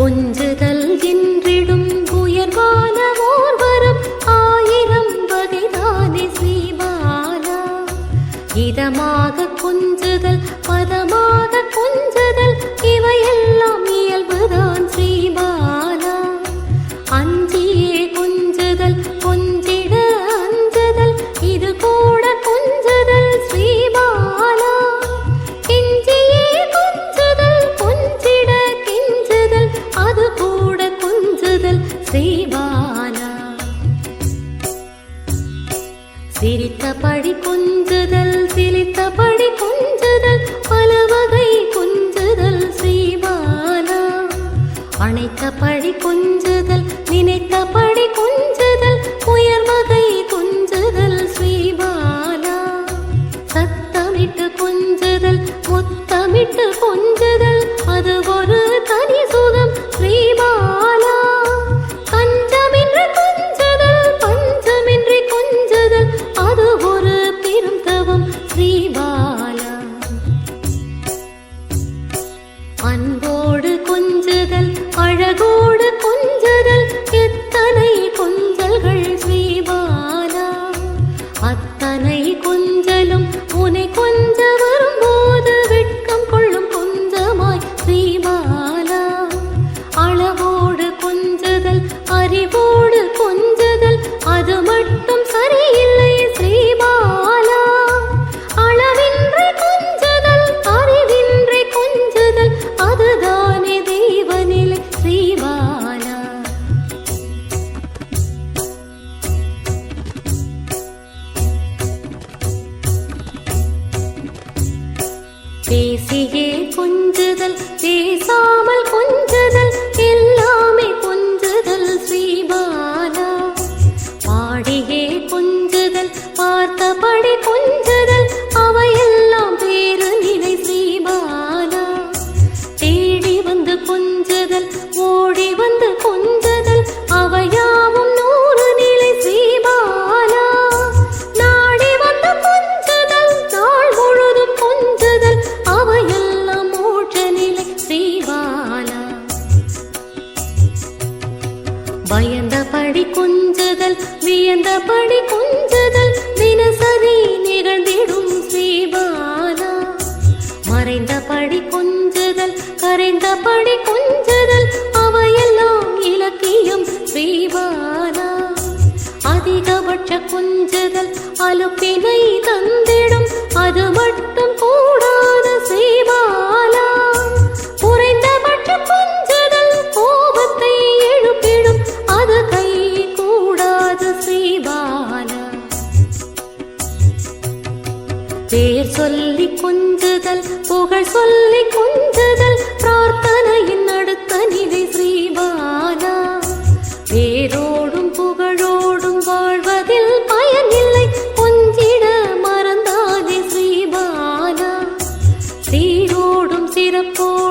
கொஞ்சுதல் உயர்வான ஓர்வரும் ஆயிரம் வகைதானே ஸ்ரீபாலா இதமாக கொஞ்சுதல் பதமாக கொஞ்சுதல் இவையெல்லாம் படி கொஞ்சுதல் சிரித்தபடி கொஞ்சுதல் பல வகை கொஞ்சுதல் ஸ்ரீபாலா அணைத்தபடி கொஞ்சுதல் நினைத்தபடி கொஞ்சுதல் உயர் வகை உனை கொஞ்ச பேசியே கொஞ்சுதல் பேசாமல் கொஞ்ச பயந்தபடி கொஞ்சுதல் வியந்தபடி கொஞ்சுதல் தினசரி நிகழ்ந்திடும் ஸ்ரீபாலா. மறைந்தபடி கொஞ்சுதல் கரைந்தபடி கொஞ்சுதல் அவையெல்லாம் இலக்கியம் ஸ்ரீபாலா. அதிகபட்ச கொஞ்சுதல் அலுப்பினை தந்திடும் அது மட்டும் புகழ் சொல்லி கொஞ்சதல் பிரார்த்தனையின் அடுத்த நிலை ஸ்ரீபாலா வேரோடும் புகழோடும் வாழ்வதில் பயனில்லை கொஞ்சிட மறந்தாதே ஸ்ரீபாலா சீரோடும் சிறப்போடும்